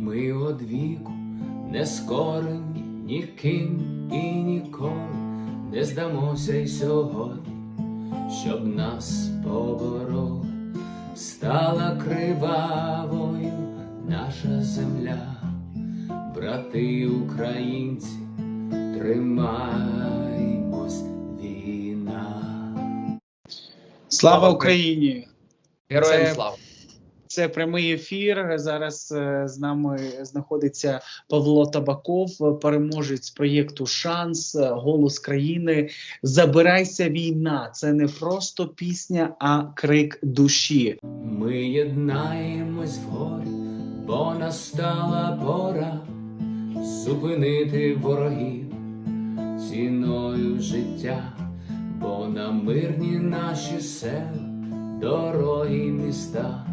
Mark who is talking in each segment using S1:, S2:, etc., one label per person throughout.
S1: Ми одвіку не скорені ніким і ніколи не здамося й сьогодні, щоб нас побороли, стала кривавою наша земля, брати українці, тримаймось війна.
S2: Слава Україні!
S3: Героям слава!
S2: Це прямий ефір. Зараз е, з нами знаходиться Павло Табаков, переможець проєкту Шанс, е, Голос країни. Забирайся війна. Це не просто пісня, а крик душі.
S1: Ми єднаємось в горі, бо настала пора зупинити ворогів ціною життя, бо на мирні наші села, дороги й міста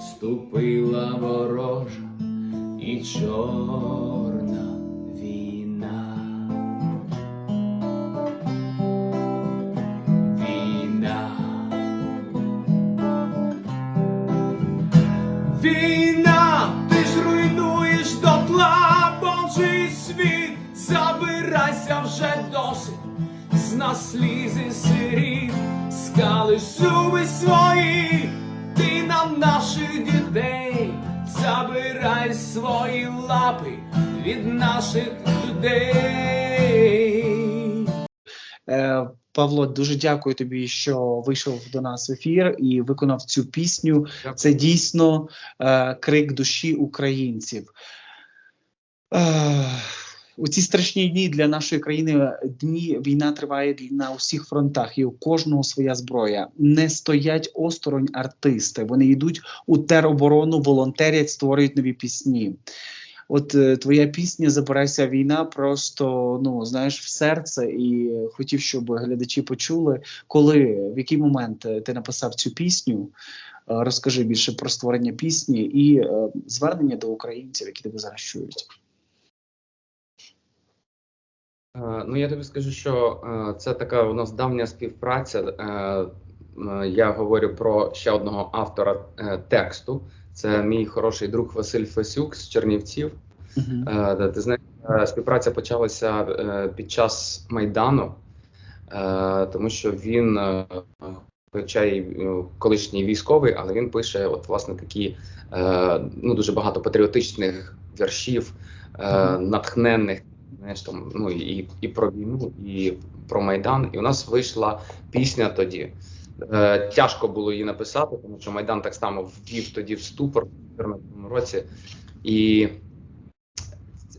S1: ступила ворожа і чорна війна. Війна. Війна, ти ж руйнуєш дотла Божий світ, забирайся вже досить, з нас слізи сирів, скали зуби свої, дітей, забирай свої лапи від наших людей.
S2: Е, Павло, дуже дякую тобі, що вийшов до нас в ефір і виконав цю пісню. Це дійсно е, крик душі українців. Е, у ці страшні дні для нашої країни дні війна триває на усіх фронтах, і у кожного своя зброя. Не стоять осторонь артисти. Вони йдуть у тероборону, волонтерять, створюють нові пісні. От е, твоя пісня Забирайся війна просто ну знаєш в серце, і хотів, щоб глядачі почули, коли в який момент е, ти написав цю пісню. Е, Розкажи більше про створення пісні і е, звернення до українців, які тебе зараз чують.
S3: Е, Ну я тобі скажу, що е, це така у нас давня співпраця. Е, Я говорю про ще одного автора тексту. Це мій хороший друг Василь Фесюк з Чернівців. Е, де, Ти знаєш, співпраця почалася під час Майдану, тому що він, хоча й колишній військовий, але він пише от власне такі ну дуже багато патріотичних віршів, е,
S2: Мгм.
S3: натхненних. Знаєш, там ну і, і про війну, і про майдан. І у нас вийшла пісня тоді. Е, тяжко було її написати, тому що майдан так само ввів тоді в ступор в 2014 році. І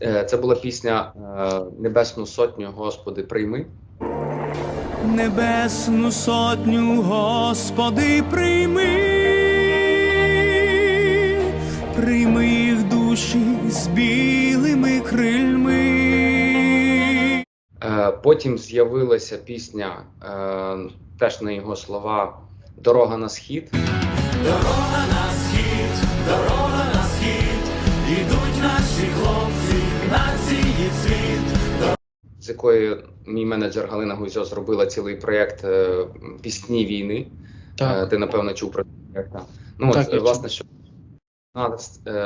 S3: е, це була пісня е, Небесну сотню, Господи, прийми.
S4: Небесну сотню, Господи, прийми, прийми їх душі з білими крильми.
S3: Е, Потім з'явилася пісня, е, теж на його слова Дорога на схід.
S4: Дорога на схід, дорога на схід, ідуть наші хлопці, нації світ.
S3: з якої мій менеджер Галина Гузьо зробила цілий проєкт е, пісні війни.
S2: Так,
S3: Ти напевно чув про це проєкт. Ну
S2: Так,
S3: от, власне, що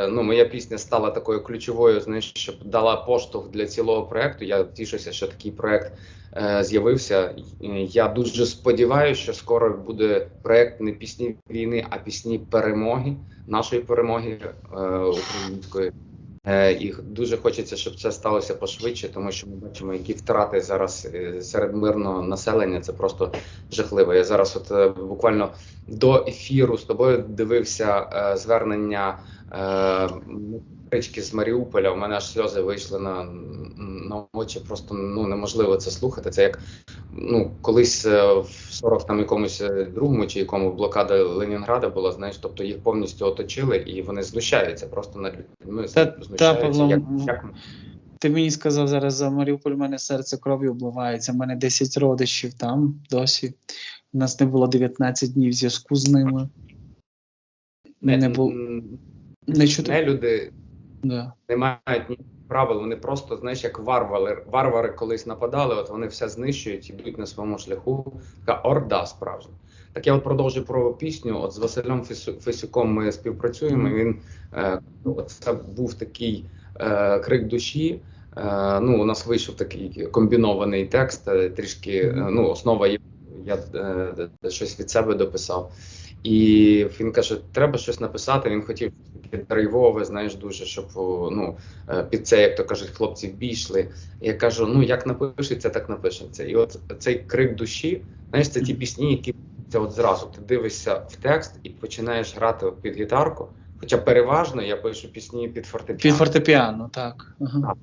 S3: ну, моя пісня стала такою ключовою, знаєш, щоб дала поштовх для цілого проекту. Я тішуся, що такий проект е, з'явився. Я дуже сподіваюся, що скоро буде проект не пісні війни, а пісні перемоги, нашої перемоги е, української. Е, І дуже хочеться, щоб це сталося пошвидше, тому що ми бачимо, які втрати зараз е, серед мирного населення. Це просто жахливо. Я зараз, от е, буквально до ефіру з тобою дивився е, звернення Рички з Маріуполя. У мене аж сльози вийшли на, на очі. Просто ну неможливо це слухати. Це як ну колись е, в 40 там якомусь е, другому чи якому блокада Ленінграда була. Знаєш, тобто їх повністю оточили і вони знущаються просто над людьми.
S2: Та- та,
S3: знущаються.
S2: Павло,
S3: як, як
S2: ти мені сказав зараз за Маріуполь, у мене серце кров'ю обливається. У мене 10 родичів там досі. У нас не було 19 днів зв'язку з ними. Не було
S3: м,
S2: не чути.
S3: не люди
S2: Да.
S3: не мають ні правил. Вони просто знаєш, як варвари. Варвари колись нападали. От вони все знищують, ідуть на своєму шляху. Така орда справжня. Так я от продовжую про пісню. От з Василем Фесю- Фесюком ми співпрацюємо. Він е, от це був такий е, крик душі. Е, ну, у нас вийшов такий комбінований текст, е, трішки е, ну, основа є. Я е, щось від себе дописав. І він каже: треба щось написати. Він хотів таке драйвове, знаєш, дуже, щоб ну, е, під це, як то кажуть, хлопці бійшли. Я кажу: ну як напишеться, так напишеться. І от цей крик душі, знаєш, це ті пісні, які це от зразу ти дивишся в текст і починаєш грати під гітарку. Хоча переважно я пишу пісні під фортепіано.
S2: Під фортепіано, так. Ага.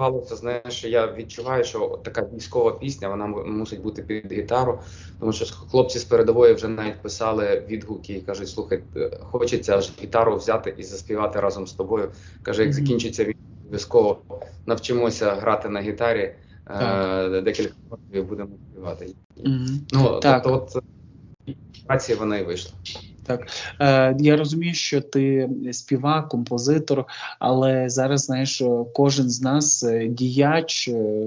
S3: Сталося, знаєш, що я відчуваю, що така військова пісня вона мусить бути під гітару, тому що хлопці з передової вже навіть писали відгуки і кажуть: слухай, е, хочеться аж гітару взяти і заспівати разом з тобою. Каже, як закінчиться війна, обов'язково навчимося грати на гітарі. е, Декілька років будемо співати.
S2: Мгм.
S3: Ну
S2: Так.
S3: тобто, от праці вона і вийшла.
S2: Е, я розумію, що ти співак, композитор, але зараз знаєш, е, кожен з нас е, діяч, е,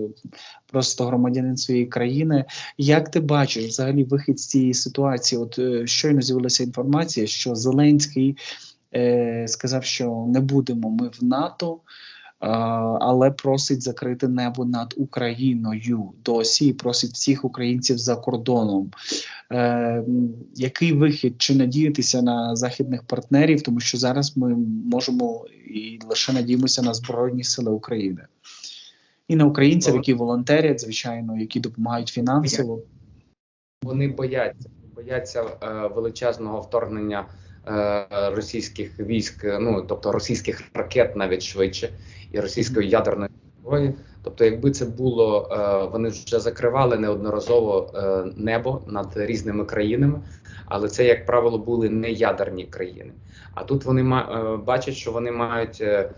S2: просто громадянин своєї країни. Як ти бачиш взагалі вихід з цієї ситуації? От щойно з'явилася інформація, що Зеленський е, сказав, що не будемо ми в НАТО. Е, Але просить закрити небо над Україною. Досі і просить всіх українців за кордоном. Е, який вихід? Чи надіятися на західних партнерів, тому що зараз ми можемо і лише надіємося на Збройні Сили України. І на українців, які волонтерять, звичайно, які допомагають фінансово.
S3: Вони бояться, бояться е, величезного вторгнення російських військ, е, ну тобто російських ракет навіть швидше, і російської ядерної зброї. Тобто, якби це було, е, вони вже закривали неодноразово е, небо над різними країнами, але це, як правило, були не ядерні країни. А тут вони е, бачать, що вони мають. е,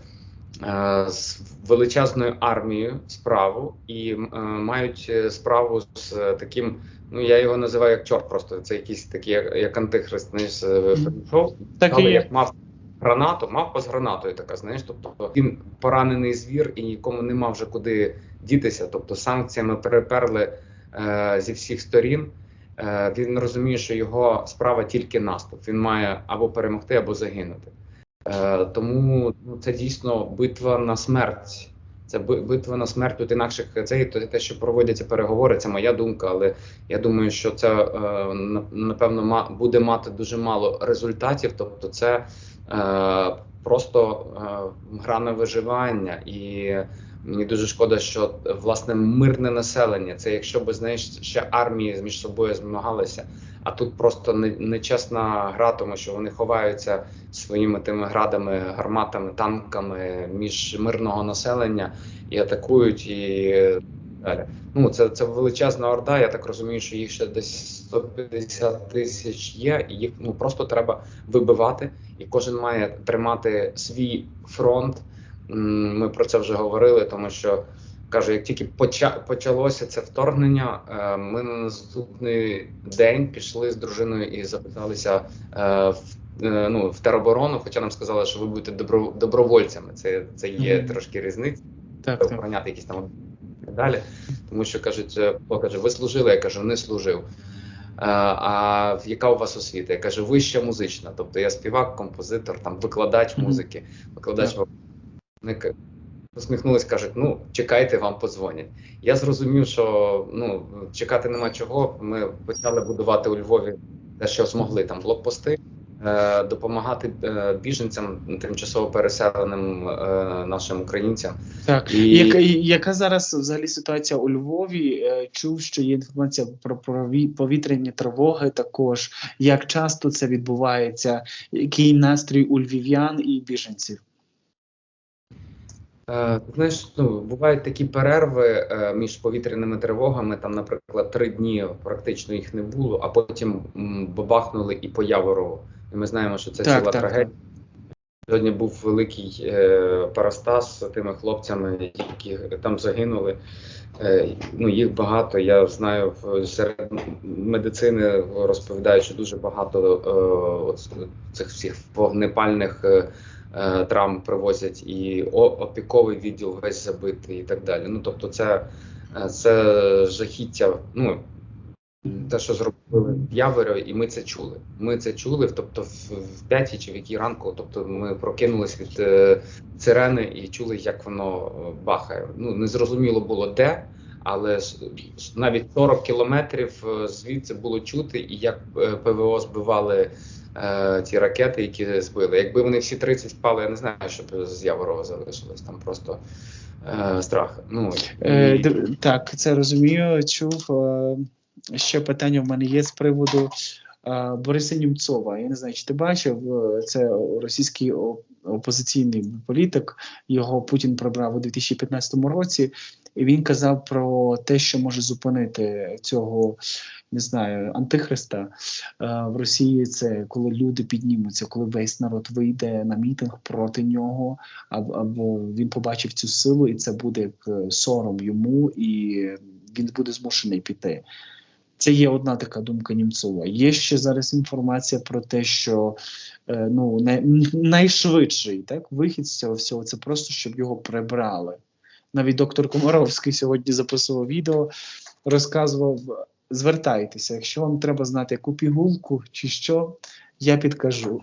S3: е, з величезною армією справу і е, мають е, справу з е, таким Ну, я його називаю як чорт, просто це якийсь такий, як, як антихрист, знаєш, е, прийшов,
S2: Так
S3: але як мав гранату, мавпа з гранатою така, знаєш, тобто він поранений звір і нікому нема вже куди дітися. Тобто санкціями переперли е, зі всіх сторін. Е, він розуміє, що його справа тільки наступ. Він має або перемогти, або загинути. Е, тому ну, це дійсно битва на смерть. Це би- битва на смерть тут інакших це те, що проводяться переговори. Це моя думка, але я думаю, що це е, на- напевно буде мати дуже мало результатів. Тобто, це е, просто е, гра на виживання, і мені дуже шкода, що власне мирне населення. Це якщо би знаєш, ще армії між собою змагалися. А тут просто нечесна гра, тому що вони ховаються своїми тими градами, гарматами, танками між мирного населення і атакують і далі. Ну це, це величезна орда. Я так розумію, що їх ще десь 150 тисяч є, і їх ну просто треба вибивати, і кожен має тримати свій фронт. Ми про це вже говорили, тому що кажу, як тільки поча- почалося це вторгнення, е, ми на наступний день пішли з дружиною і записалися е, в е, ну, в тероборону, хоча нам сказали, що ви будете добро, добровольцями. Це, це є
S2: Мгм.
S3: трошки різниця,
S2: Так, так.
S3: охороняти якісь там і далі. Тому що кажуть, е, Павло каже, ви служили, я кажу, не служив. А яка у вас освіта? Я кажу, вища музична. Тобто я співак, композитор, там викладач музики, викладач
S2: Так.
S3: вони усміхнулись, кажуть, ну чекайте, вам подзвонять. Я зрозумів, що ну чекати нема чого. Ми почали будувати у Львові те, що змогли там блокпости, е, допомагати е, біженцям, тимчасово переселеним е, нашим українцям.
S2: Так,
S3: І-
S2: яка, яка зараз взагалі ситуація у Львові? Чув, що є інформація про повітряні тривоги. Також як часто це відбувається? Який настрій у львів'ян і біженців?
S3: Е, знаєш, ну бувають такі перерви е, між повітряними тривогами. Там, наприклад, три дні практично їх не було, а потім бабахнули і по Яворову. І ми знаємо, що це
S2: Так,
S3: ціла
S2: так,
S3: трагедія. Сьогодні був великий е, парастас з тими хлопцями, які там загинули. Е, ну, їх багато. Я знаю в- серед медицини розповідають, що дуже багато е, цих всіх вогнепальних е, травм привозять, і опіковий відділ весь забитий і так далі. Ну тобто, це, е, це жахіття. Ну те, що зробили в Яворі, і ми це чули. Ми це чули, тобто в, п'ятій чи в якій ранку, тобто ми прокинулись від е, сирени і чули, як воно е, бахає. Ну не зрозуміло було де, але навіть 40 кілометрів е, звідси було чути, і як е, ПВО збивали е, ті ракети, які збили. Якби вони всі 30 впали, я не знаю, що б з Яворова залишилось. Там просто е, страх. Ну
S2: Е,
S3: і-
S2: так, це розумію. Чув. Е, ще питання в мене є з приводу е, Бориса Німцова. Я не знаю, чи ти бачив, е, це російський опозиційний політик. Його Путін прибрав у 2015 році, і він казав про те, що може зупинити цього. Не знаю, антихриста е, в Росії це коли люди піднімуться, коли весь народ вийде на мітинг проти нього, або, він побачив цю силу, і це буде як е, сором йому, і він буде змушений піти. Це є одна така думка Німцова. Є ще зараз інформація про те, що е, ну, най, найшвидший так, вихід з цього всього це просто щоб його прибрали. Навіть доктор Комаровський сьогодні записував відео, розказував: звертайтеся, якщо вам треба знати яку пігулку чи що, я підкажу.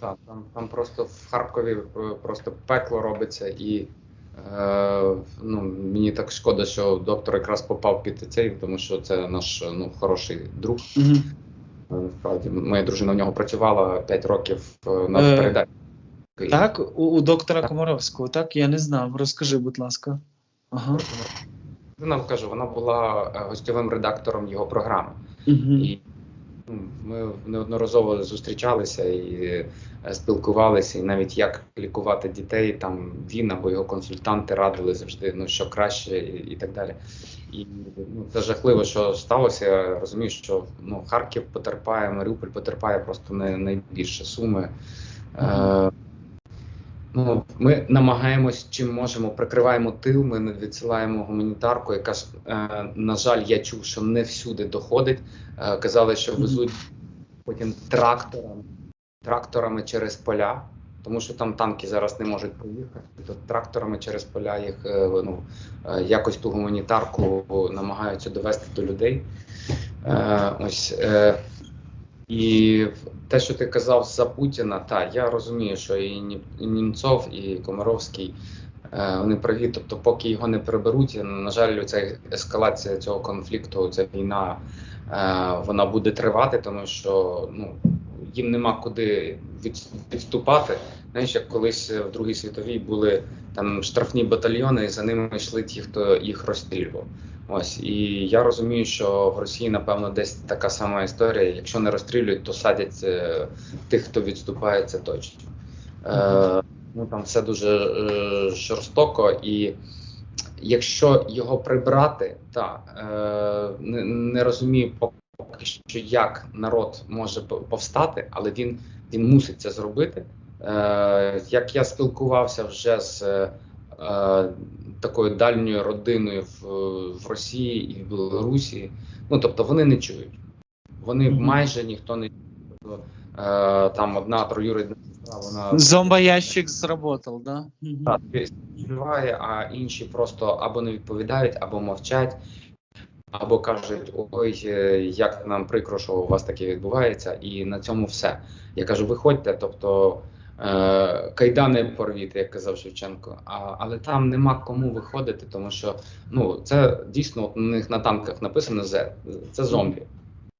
S3: Так, там, там просто в Харкові е, просто пекло робиться, і е, ну, мені так шкода, що доктор якраз попав під цей, тому що це наш ну, хороший друг.
S2: Угу.
S3: Насправді, моя дружина в нього працювала 5 років е, на
S2: Е,
S3: передачі.
S2: Так, у, у доктора Комаровського, так? Я не знав. Розкажи, будь ласка. Ага.
S3: Вона кажу, вона була е, гостьовим редактором його програми.
S2: Угу.
S3: І ну, ми неодноразово зустрічалися і е, спілкувалися, і навіть як лікувати дітей, там він або його консультанти радили завжди, ну що краще, і, і так далі. І ну, це жахливо, що сталося. Я розумію, що ну, Харків потерпає, Маріуполь потерпає просто не найбільше суми. Е, Ну, ми намагаємось чим можемо, прикриваємо тил. Ми відсилаємо гуманітарку, яка ж, е, на жаль, я чув, що не всюди доходить. Е, казали, що везуть потім тракторами, тракторами через поля, тому що там танки зараз не можуть проїхати. То тракторами через поля їх е, ну, е, якось ту гуманітарку намагаються довести до людей. Е, ось. Е, і те, що ти казав за Путіна, так, я розумію, що і Ні- і Німцов, і Комаровський е, вони праві. Тобто, поки його не приберуть, на жаль, ця ескалація цього конфлікту, ця війна, е, вона буде тривати, тому що ну, їм нема куди від, відступати. Знаєш, як колись в Другій світовій були там штрафні батальйони, і за ними йшли ті, хто їх розстрілював. Ось і я розумію, що в Росії, напевно, десь така сама історія. Якщо не розстрілюють, то садять е, тих, хто відступає, це точно. Е, ну там все дуже е, жорстоко, і якщо його прибрати, та е, не, не розумію поки що, як народ може повстати, але він, він мусить це зробити. Е, як я спілкувався вже з е, такою дальньою родиною в, в Росії і в Білорусі, ну тобто вони не чують. Вони майже ніхто не чує. Е, там одна троюрідна сестра, вона
S2: Зомбоящик сработал, да?
S3: Так, співає, а інші просто або не відповідають, або мовчать, або кажуть: ой, е, як нам прикро, що у вас таке відбувається, і на цьому все. Я кажу, виходьте, тобто кайдани порвіти, як казав Шевченко. А, але там нема кому виходити, тому що ну це дійсно от у них на танках написано «З». Це зомбі.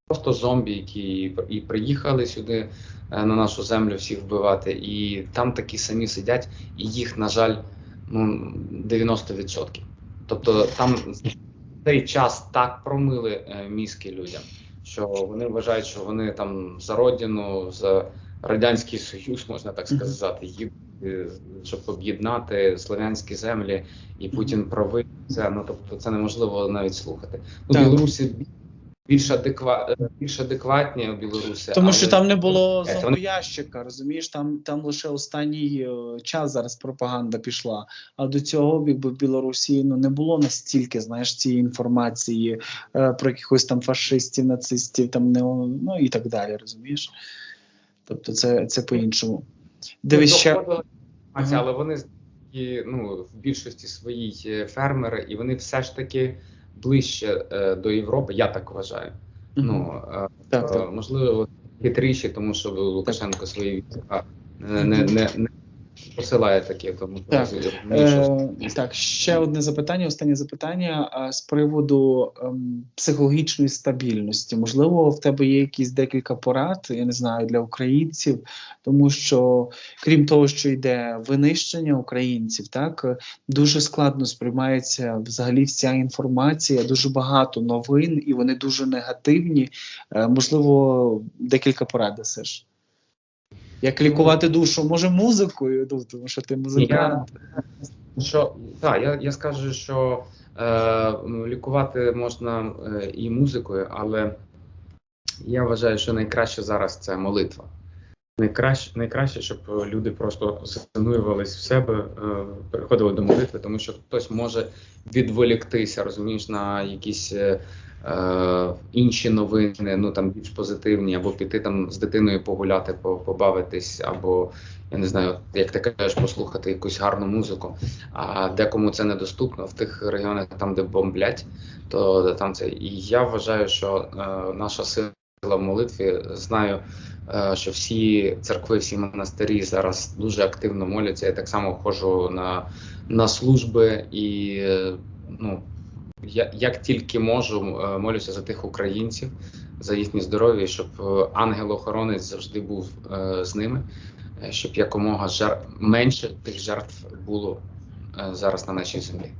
S3: Просто зомбі, які і приїхали сюди е, на нашу землю всіх вбивати, і там такі самі сидять, і їх, на жаль, ну 90%. Тобто там цей час так промили е, мізки людям, що вони вважають, що вони там за родину, за радянський союз, можна так сказати, їдуть, е, щоб об'єднати слов'янські землі, і Путін правий. Це ну тобто це неможливо навіть слухати. Ну,
S2: Так.
S3: білоруси бі- більш адеква... більш адекватні білоруси,
S2: Тому що там не було
S3: Е,
S2: зомбоящика, розумієш, там, там лише останній е, час зараз пропаганда пішла. А до цього, якби в Білорусі ну, не було настільки, знаєш, цієї інформації е, про якихось там фашистів, нацистів, там не ну і так далі, розумієш? Тобто це, це по-іншому. Дивись ще. Ага.
S3: але вони ну, в більшості своїй е, фермери, і вони все ж таки ближче е, до Європи, я так вважаю.
S2: Мгм.
S3: Ну е,
S2: Так,
S3: е,
S2: так.
S3: можливо, хитріші, тому що Лукашенко свої війська не, не, не, не посилає такі, тому
S2: Так. Е, так, ще одне запитання, останнє запитання з приводу ем, психологічної стабільності. Можливо, в тебе є якісь декілька порад, я не знаю, для українців, тому що крім того, що йде винищення українців, так дуже складно сприймається взагалі вся інформація, дуже багато новин, і вони дуже негативні. Е, можливо, декілька порад дасиш. Як лікувати душу? Може, музикою, тому що ти музикант.
S3: Що так, я, я скажу, що е, лікувати можна е, і музикою, але я вважаю, що найкраще зараз це молитва. Найкраще, найкраще, щоб люди просто занурювались в себе, е, переходили до молитви, тому що хтось може відволіктися, розумієш, на якісь е, е, інші новини, ну там більш позитивні, або піти там з дитиною погуляти, побавитись, або я не знаю, як ти кажеш, послухати якусь гарну музику. А декому це недоступно в тих регіонах, там де бомблять, то там це. І я вважаю, що е, наша сила в молитві знаю, е, що всі церкви, всі монастирі зараз дуже активно моляться. Я так само ходжу на, на служби і ну. Я як тільки можу, е, молюся за тих українців, за їхнє здоров'я, щоб е, ангел-охоронець завжди був з ними, щоб якомога жар... менше тих жертв було зараз на нашій землі.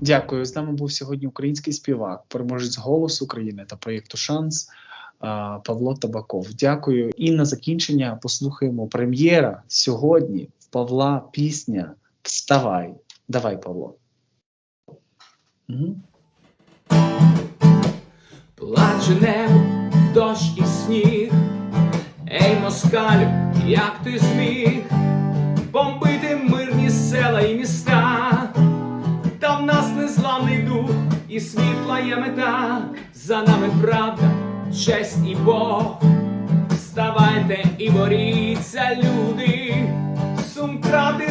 S2: Дякую. З нами був сьогодні український співак, переможець «Голос України» та проєкту Шанс Павло Табаков. Дякую. І на закінчення послухаємо прем'єра сьогодні в Павла пісня Вставай. Давай, Павло. Угу.
S1: Плаче небо, дощ і сніг. Ей, москалю, як ти зміг бомбити мирні села і міста, та в нас незламний дух і світла є мета, за нами правда, честь і Бог. Вставайте і боріться, люди, сум правди,